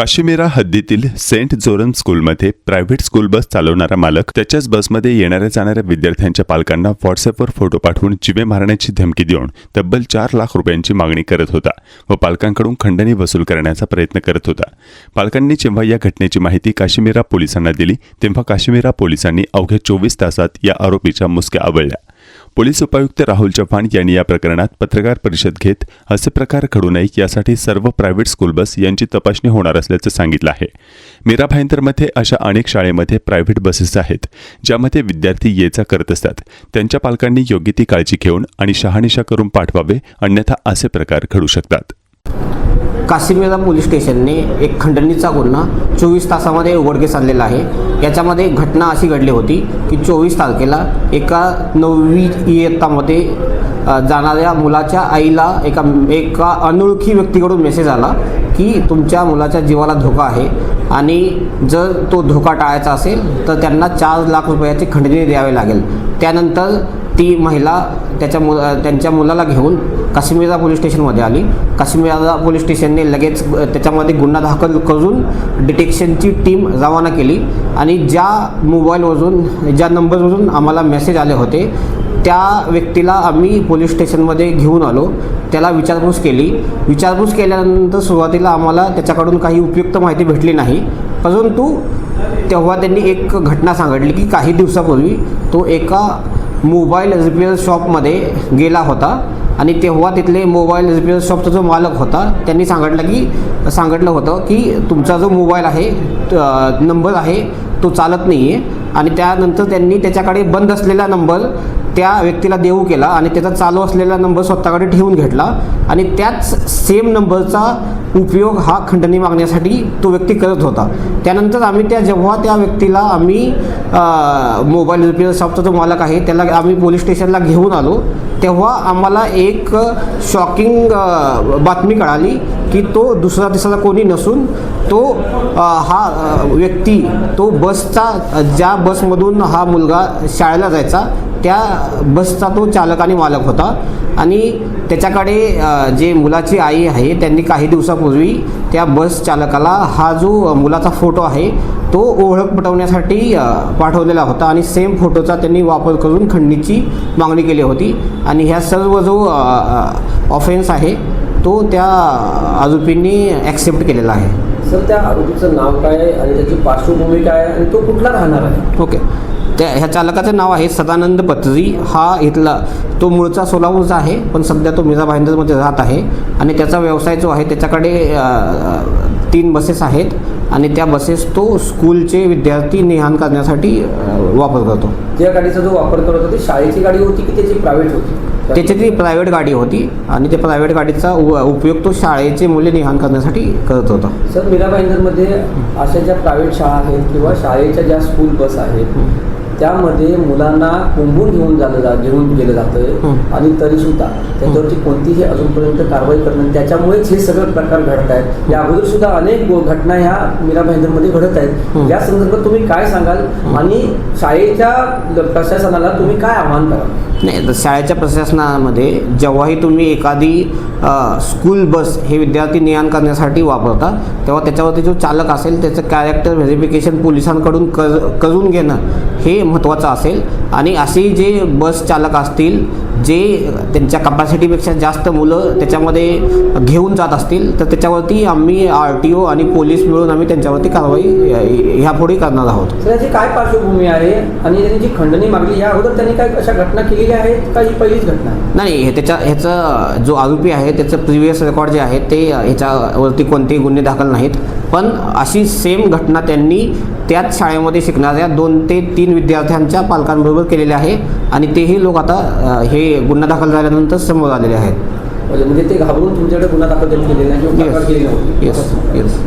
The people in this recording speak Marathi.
काशिमेरा हद्दीतील सेंट जोरन स्कूलमध्ये प्रायव्हेट स्कूल बस चालवणारा मालक त्याच्याच बसमध्ये येणाऱ्या जाणाऱ्या विद्यार्थ्यांच्या पालकांना व्हॉट्सअपवर फोटो पाठवून जिवे मारण्याची धमकी देऊन तब्बल चार लाख रुपयांची मागणी करत होता व पालकांकडून खंडणी वसूल करण्याचा प्रयत्न करत होता. पालकांनी जेव्हा या घटनेची माहिती काश्मीरा पोलिसांना दिली तेव्हा काश्मीरा पोलिसांनी अवघ्या चोवीस तासात या आरोपीच्या मुसक्या आवळल्या. पोलीस उपायुक्त राहुल चव्हाण यांनी या प्रकरणात पत्रकार परिषद घेत असे प्रकार घडू नये यासाठी सर्व प्रायव्हेट स्कूल बस यांची तपासणी होणार असल्याचं सांगितलं आहे. मीरा भाईंदरमध्ये अशा अनेक शाळेमध्ये प्रायव्हेट बसेस आहेत ज्यामध्ये विद्यार्थी ये जा करत असतात. त्यांच्या पालकांनी योग्य ती काळजी घेऊन आणि शहानिशा करून पाठवावे अन्यथा असे प्रकार घडू शकतात. कासिमेरा पोलीस स्टेशनने एक खंडणीचा गुन्हा चोवीस तासामध्ये उघडकीस आणलेला आहे. याच्यामध्ये घटना अशी घडली होती की चोवीस तारखेला एका नववी इयत्तामध्ये जाणाऱ्या मुलाच्या आईला एका एका अनोळखी व्यक्तीकडून मेसेज आला की तुमच्या मुलाच्या जीवाला धोका आहे आणि जर तो धोका टाळायचा असेल तर त्यांना चार लाख रुपयाची खंडणी द्यावे लागेल. त्यानंतर ती महिला त्याच्या मु त्यांच्या मुलाला घेऊन काश्मीरा पोलीस स्टेशनमध्ये आली. काश्मीरा पोलीस स्टेशनने लगेच त्याच्यामध्ये गुन्हा दाखल करून डिटेक्शनची टीम रवाना केली. आणि ज्या मोबाईलवरून ज्या नंबरवरून आम्हाला मेसेज आले होते त्या व्यक्तीला आम्ही पोलीस स्टेशनमध्ये घेऊन आलो. त्याला विचारपूस केली. विचारपूस केल्यानंतर सुरुवातीला आम्हाला त्याच्याकडून काही उपयुक्त माहिती भेटली नाही. परंतु तेव्हा त्यांनी एक घटना सांगितली की काही दिवसापूर्वी तो एका मोबाईल रिपेअर शॉपमध्ये गेला होता आणि तेव्हा तिथले मोबाईल रिपेअर शॉपचा जो मालक होता त्यांनी सांगितलं की सांगितलं होतं की तुमचा जो मोबाईल आहे नंबर आहे तो चालत नाही आहे आणि त्यानंतर त्यांनी त्याच्याकडे बंद असलेला नंबर त्या व्यक्तीला देऊ केला आणि त्याचा चालू असलेला नंबर स्वतःकडे ठेवून घेतला. आणि त्याच सेम नंबरचा उपयोग हा खंडणी मागण्यासाठी तो व्यक्ती करत होता. त्यानंतर आम्ही त्या जेव्हा त्या व्यक्तीला आम्ही मोबाईल रिपेअर शॉपचा जो मालक आहे त्याला आम्ही पोलीस स्टेशनला घेऊन आलो. तेव्हा आम्हाला एक शॉकिंग बातमी कळाली की तो दुसरा तिसरा कोणी नसून तो हा व्यक्ती तो बसचा ज्या बसमधून हा मुलगा शाळेला जायचा त्या बसचा तो चालक आणि मालक होता. आणि त्याच्याकडे जे मुलाची आई आहे त्यांनी काही दिवसापूर्वी त्या बस चालकाला हा जो मुलाचा फोटो आहे तो ओळख पटवण्यासाठी पाठवलेला होता. आणि सेम फोटोचा त्यांनी वापर करून खंडणीची मागणी केली होती. आणि ह्या सर्व जो ऑफेन्स आहे तो त्या आरोपींनी ॲक्सेप्ट केलेला आहे. सर त्या आरोपीचं नाव काय आहे? आणि त्याची पार्श्वभूमी काय आणि तो कुठला राहणार आहे? ओके. त्या ह्या चालकाचं नाव आहे सदानंद पत्री. हा इथला तो मूळचा सोलापूरचा आहे पण सध्या तो मिरा भाईंदरमध्ये राहत आहे. आणि त्याचा व्यवसाय जो आहे त्याच्याकडे तीन बसेस आहेत. आणि त्या बसेस तो स्कूलचे विद्यार्थी नेहान करण्यासाठी वापर करतो. ज्या गाडीचा जो वापर करत होता ती शाळेची गाडी होती की त्याची प्रायव्हेट होती? त्याची ती प्रायव्हेट गाडी होती. आणि त्या प्रायव्हेट गाडीचा उपयोग तो शाळेचे मुले नेहान करण्यासाठी करत होता. सर मीरा भाईंदरमध्ये अशा ज्या प्रायव्हेट शाळा आहेत किंवा शाळेच्या ज्या स्कूल बस आहेत त्यामध्ये मुलांना कोंबून घेऊन झालं जा घेऊन गेलं जातं. आणि तरीसुद्धा त्याच्यावरती कोणतीही अजूनपर्यंत कारवाई करणं त्याच्यामुळेच हे सगळे प्रकार घडत आहेत. या अगोदर सुद्धा अनेक घटना ह्या मीरा भाईंदरमध्ये घडत आहेत. या संदर्भात तुम्ही काय सांगाल? आणि शाळेच्या प्रशासनाला तुम्ही काय आव्हान कराल? नाही तर शाळेच्या प्रशासनामध्ये जेव्हाही तुम्ही एखादी स्कूल बस हे विद्यार्थी नियान करण्यासाठी वापरता तेव्हा त्याच्यावरती जो चालक असेल त्याचं कॅरेक्टर व्हेरिफिकेशन पोलिसांकडून कर करून घेणं हे महत्त्वाचं असेल. आणि असे जे बस चालक असतील जे त्यांच्या कपॅसिटीपेक्षा जास्त मुलं त्याच्यामध्ये घेऊन जात असतील तर त्याच्यावरती आम्ही आर टी ओ आणि पोलीस मिळून आम्ही त्यांच्यावरती कारवाई ह्यापुढे करणार आहोत. तर याची काय पार्श्वभूमी आहे? आणि त्यांनी जी खंडणी मागली या अगोदर त्यांनी काय अशा घटना केलेल्या आहेत का ही पहिलीच घटना नाही हे त्याच्या ह्याचं जो आरोपी आहे त्याचं प्रिव्हियस रेकॉर्ड जे आहे ते ह्याच्यावरती कोणतेही गुन्हे दाखल नाहीत. पण अशी सेम घटना त्यांनी त्याच शाळेमध्ये शिकणाऱ्या दोन ते तीन विद्यार्थ्यांच्या पालकांबरोबर केलेले आहे आणि तेही लोक आता हे गुन्हा दाखल झाल्यानंतर समोर आलेले आहेत. म्हणजे ते घाबरून तुमच्याकडे गुन्हा दाखल केलेला येस येस